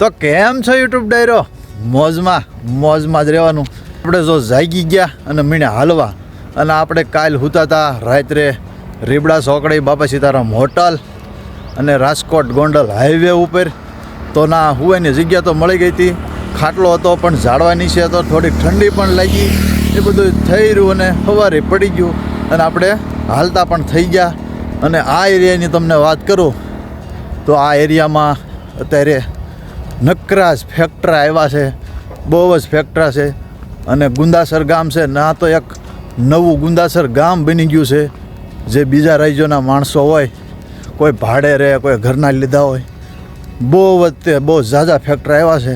તો કેમ છો યુટ્યુબ ડાયરો? મોજમાં મોજમાં જ રહેવાનું. આપણે જો જાગી ગયા અને મીણે હાલવા અને આપણે કાલ હુતા હતા રાત્રે રીબડા સોકડી બાપા સીતારામ હોટલ અને રાજકોટ ગોંડલ હાઈવે ઉપર. તો ના હુવાની જગ્યા તો મળી ગઈ હતી. ખાટલો હતો પણ ઝાડવા નીચે હતો થોડીક ઠંડી પણ લાગી. એ બધું થઈ રહ્યું અને સવારે પડી ગયું અને આપણે હાલતા પણ થઈ ગયા. અને આ એરિયાની તમને વાત કરું તો આ એરિયામાં અત્યારે નકરા જ ફેક્ટરા આવ્યા છે, બહુ જ ફેક્ટરા છે. અને ગુંદાસર ગામ છે, ના તો એક નવું ગુંદાસર ગામ બની ગયું છે, જે બીજા રાજ્યોના માણસો હોય, કોઈ ભાડે રહે, કોઈ ઘરના લીધા હોય. બહુ તે, બહુ ઝાઝા ફેક્ટરા આવ્યા છે.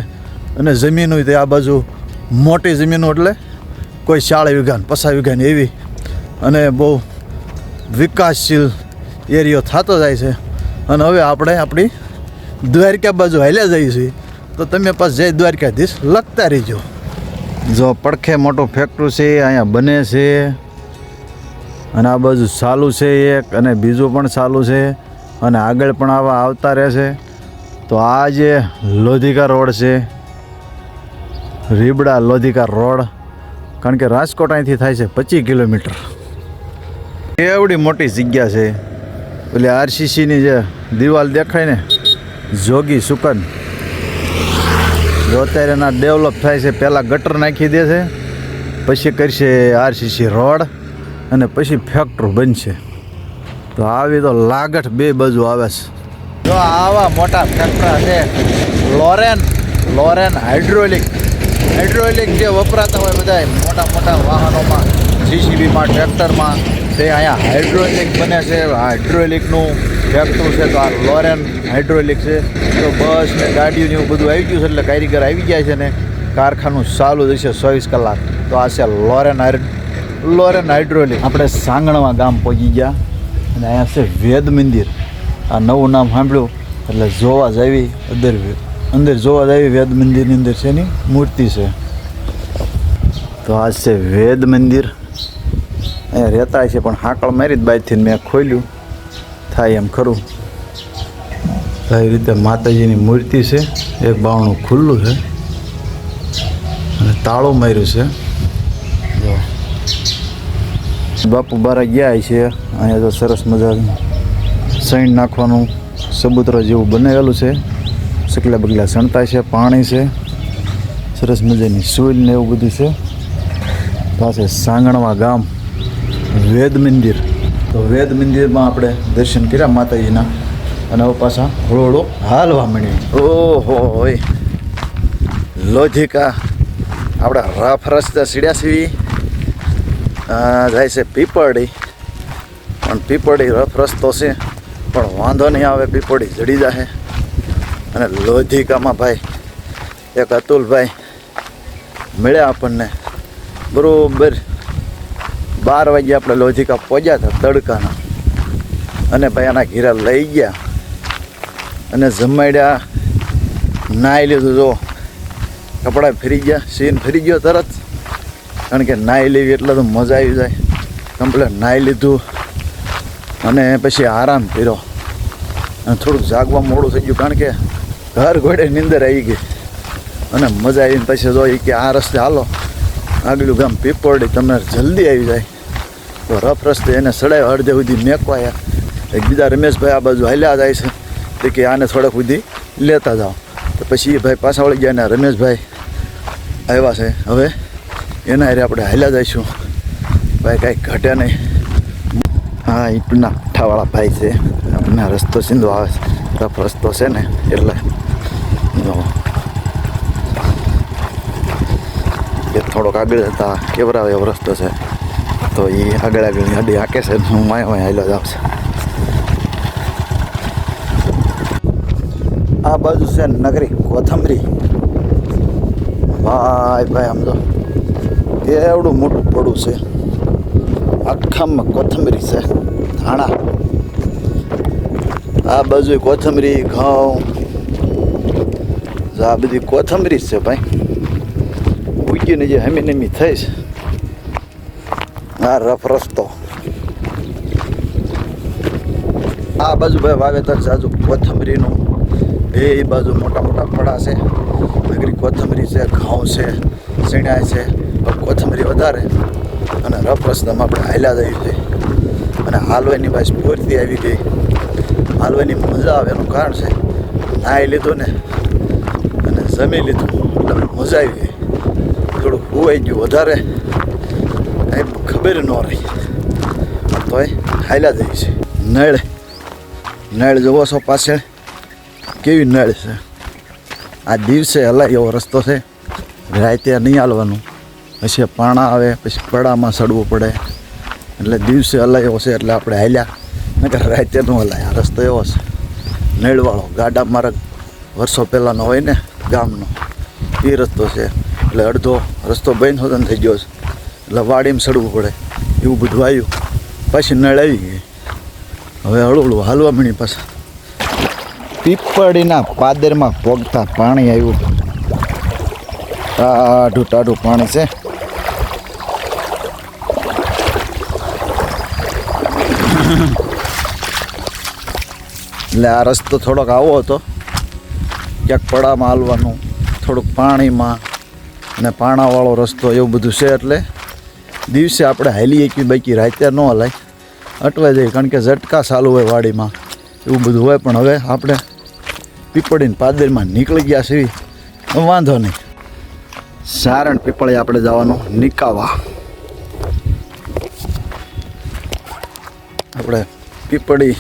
અને જમીનો તે આ બાજુ મોટી જમીનો એટલે કોઈ ચાળી વિઘાન પચાસ વીઘા એવી. અને બહુ વિકાસશીલ એરિયો થતો જાય છે. અને હવે આપણે આપણી દ્વારકા બાજુ હાલ્યા જઈશું તો તમે પાસ જય દ્વારકાધીશ લખતા રહેજો. જો પડખે મોટું ફેક્ટરી છે, અહીંયા બને છે. અને આ બાજુ ચાલુ છે એક, અને બીજું પણ ચાલુ છે. અને આગળ પણ આવા આવતા રહેશે. તો આ જે લોધિકા રોડ છે, રીબડા લોધિકા રોડ, કારણ કે રાજકોટ અહીંથી થાય છે પચીસ કિલોમીટર. એવડી મોટી જગ્યા છે. એટલે આરસીસીની જે દિવાલ દેખાય ને જોગી સુકન. જો અત્યારે એના ડેવલપ થાય છે, પહેલાં ગટર નાખી દે છે, પછી કરશે આરસીસી રોડ અને પછી ફેક્ટરી બનશે. તો આવી તો લાગઠ બે બાજુ આવે છે. જો આવા મોટા ફેક્ટરા છે લોરેન લોરેન હાઇડ્રોલિક હાઇડ્રોલિક જે વપરાતા હોય બધા મોટા મોટા વાહનોમાં જીસીબીમાં ટ્રેક્ટરમાં તે અહીંયા હાઇડ્રોલિક બને છે હાઇડ્રોલિકનું ફેક્ટરી છે, તો આ લોરેન હાઇડ્રોલિક છે. તો બસ ને ગાડીઓ ને એવું બધું આવી ગયું છે, એટલે કારીગર આવી ગયા છે ને કારખાનું ચાલુ થશે ચોવીસ કલાક. તો આ છે લોરેન લોરેન હાઇડ્રોલિક આપણે સાંગણવા ગામ પહોંચી ગયા અને અહીંયા છે વેદ મંદિર. આ નવું નામ સાંભળ્યું, એટલે જોવા જાવી અંદર અંદર જોવા જાવી વેદ મંદિરની અંદર છે એની મૂર્તિ છે. તો આ છે વેદ મંદિર. અહીંયા રહેતા છે, પણ હાકળ મારી જ મેં ખોલ્યું. થાય એમ ખરું. તો એ રીતે માતાજીની મૂર્તિ છે, એક બાવણું ખુલ્લું છે. અને તાળું માર્યું છે. જો. બાપુ બારા ગયા છે, અહીંયા તો સરસ મજાનું સૈણ નાખવાનું સબૂતરો જેવું બનાવેલું છે. સકલા બગલા સણતા છે, પાણી છે. સરસ મજાની સુઈલ ને એવું બધું છે. પાસે સાંગણવા ગામ. વેદ મંદિર. તો વેદ મંદિરમાં આપણે દર્શન કર્યા માતાજીના. અને હવે પાછા હળો હાલવા માંડી ઓહો લોજિકા. આપણા રાફ રસ્તા સીડ્યા સીવી જાય છે પીપળી. પણ પીપળી રફ રસ્તો છે. પણ વાંધો નહીં આવે, પીપળી જડી જાય અને લોધિકામાં ભાઈ, એક અતુલભાઈ મળ્યા આપણને. બરોબર. બાર વાગે આપણે લોજિકા પહોંચ્યા હતા તડકાના. અને ભાઈ આના ઘીરા લઈ ગયા. અને જમાડ્યા, નાહી લીધું. જો, કપડાં ફરી ગયા, સીન ફરી ગયો તરત. કારણ કે નાહી લેવી એટલે તો મજા આવી જાય. કમ્પ્લેટ નાહી લીધું. અને પછી આરામ કર્યો. અને થોડુંક જાગવા મોડું થઈ ગયું, કારણ કે ઘર ઘોડે નીંદર આવી ગઈ. અને મજા આવીને પછી જો એ કે આ રસ્તે હાલો. આગલું ગામ પીપોરડી, તમને જલ્દી આવી જાય. તો રફ રસ્તે એને સડાય અડધે સુધી મેકવાયા એક બીજા રમેશભાઈ આ બાજુ હાલ્યા જાય છે. તે કે આને થોડાક સુધી લેતા જાઓ. તો પછી એ ભાઈ પાછા વળી ગયા ને રમેશભાઈ આવ્યા છે. હવે એના હારે આપણે હાલ્યા જઈશું. ભાઈ કાંઈ ઘટે નહીં. હા, ઈટના ઠાવાળા ભાઈ છે. આપણને રસ્તો સિંધો આવે છે. રફ રસ્તો છે ને એટલે. એ થોડોક આગળ જતા કેવરાવ એવો રસ્તો છે. તો એ આગળ આગળની ગાડી હાકે છે, હું માય માય હાલ્યો જાઉં આ બાજુ છે નગરી, કોથમરી. ભાઈ ભાઈ, આમ તો એવડું મોટું પડું છે. આખામાં કોથમરી છે, ધાણા. આ બાજુ કોથમરી, ઘઉં. આ બધી કોથમરી છે ભાઈ. ઉગીને જે હમી નમી થઈ છે. આ રફ રસ્તો. આ બાજુ ભાઈ વાવેતર જાજુ કોથમરીનું. બે બાજુ મોટા મોટા ફળા છે. નગરી કોથમરી છે, ઘઉં છે સીણા છે. કોથમરી વધારે. અને રફ રસ્તામાં આપણે હાલ્યા જઈએ છીએ. અને હાલવાની બાજુ પૂરતી આવી ગઈ. હાલવાની મજા આવે એનું કારણ છે, નાહી લીધું ને, અને જમી લીધું. એટલે મજા આવી ગઈ. થોડુંક હોવાઈ ગયું વધારે. કાંઈ ખબર ન રહી. તોય હાલ્યા જાય છે. નળ. નળ જોવો છો પાછળ? કેવી નળ છે? આ દિવસે હલાય એવો રસ્તો છે. રાતે નહીં હાલવાનું. પછી પાણા આવે, પછી પડામાં સડવું પડે. એટલે દિવસે હલાય એવો છે, એટલે આપણે હાલ્યા. નકર રાતે ન હલાય. આ રસ્તો એવો છે. નળવાળો. ગાડા માર્ગ વર્ષો પહેલાંનો હોય ને ગામનો. એ રસ્તો છે. એટલે અડધો રસ્તો બંધ હોતો થઈ ગયો છે. એટલે વાડીમાં સડવું પડે. એવું બધું આવ્યું. પછી નળ આવી ગઈ. હવે હળું હાલવા મળી પાછા. પીપળીના પાદરમાં પોગતા પાણી આવ્યું. ટાઢું ટાઢું પાણી છે. એટલે આ રસ્તો થોડોક આવો હતો. ક્યાંક પડામાં હાલવાનું, થોડુંક પાણીમાં અને પાણાવાળો રસ્તો એવું બધું છે એટલે દિવસે આપણે હાલી એકવી બાકી રાતે ન હલાય. અટવાઈ જાય કારણ કે ઝટકા ચાલુ હોય વાડીમાં. એવું બધું હોય પણ હવે આપણે પીપળીને પાદરમાં નીકળી ગયા છીએ. વાંધો નહીં. સારણ પીપળી આપણે જવાનું નિકાવા. આપણે પીપળી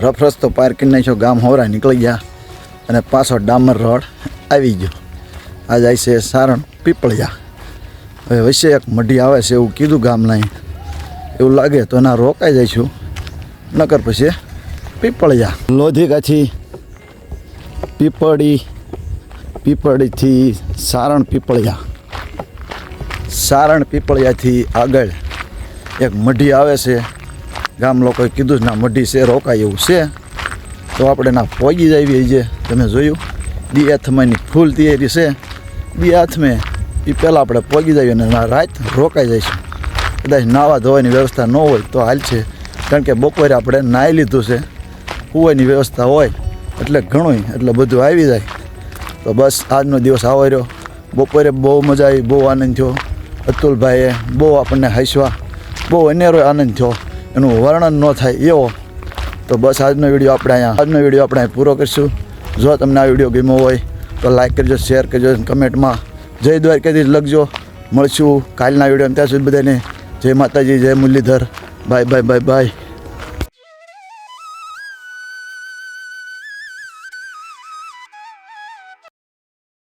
રફ રસ્તો પાર કરી નાખ્યો, ગામ હોરા નીકળી ગયા અને પાછો ડામર રોડ આવી ગયો. આ જાય છે સારણ પીપળિયા. હવે વચ્ચે એક મઢી આવે છે એવું કીધું ગામના એવું લાગે તો એના રોકાઈ જઈશું નકર પછી પીપળિયા. લોધિકાથી પીપળી, પીપળીથી સારણ પીપળિયા. સારણ પીપળિયાથી આગળ એક મઢી આવે છે. ગામ લોકોએ કીધું છે ના, મઢી છે, રોકાય એવું છે. તો આપણે ના પોગી આવીએ જે તમે જોયું? દી હાથમાંની ફૂલ તૈયારી છે. બી હાથમાં એ પહેલાં આપણે પોગી જઈએ અને રાત રોકાઈ જઈશું. કદાચ નાવા ધોવાની વ્યવસ્થા ન હોય તો હાલ છે. કારણ કે બપોરે આપણે નાહી લીધું છે. કૂવાની વ્યવસ્થા હોય એટલે ઘણું એટલે બધું આવી જાય. તો બસ આજનો દિવસ આવો રહ્યો. બપોરે બહુ મજા આવી, બહુ આનંદ થયો. અતુલભાઈએ બહુ આપણને હસવા, બહુ અનેરો આનંદ થયો. એનું વર્ણન ન થાય એવો. તો બસ આજનો વીડિયો આપણે અહીંયા, આજનો વીડિયો આપણે પૂરો કરીશું. જો તમને આ વીડિયો ગમ્યો હોય તો લાઈક કરજો, શેર કરજો કમેન્ટમાં જય દ્વારકાધીશ, લખજો. મળશું કાલના વીડિયો ત્યાં સુધી બધાને જય માતાજી, જય Murlidhar. Bye bye bye bye.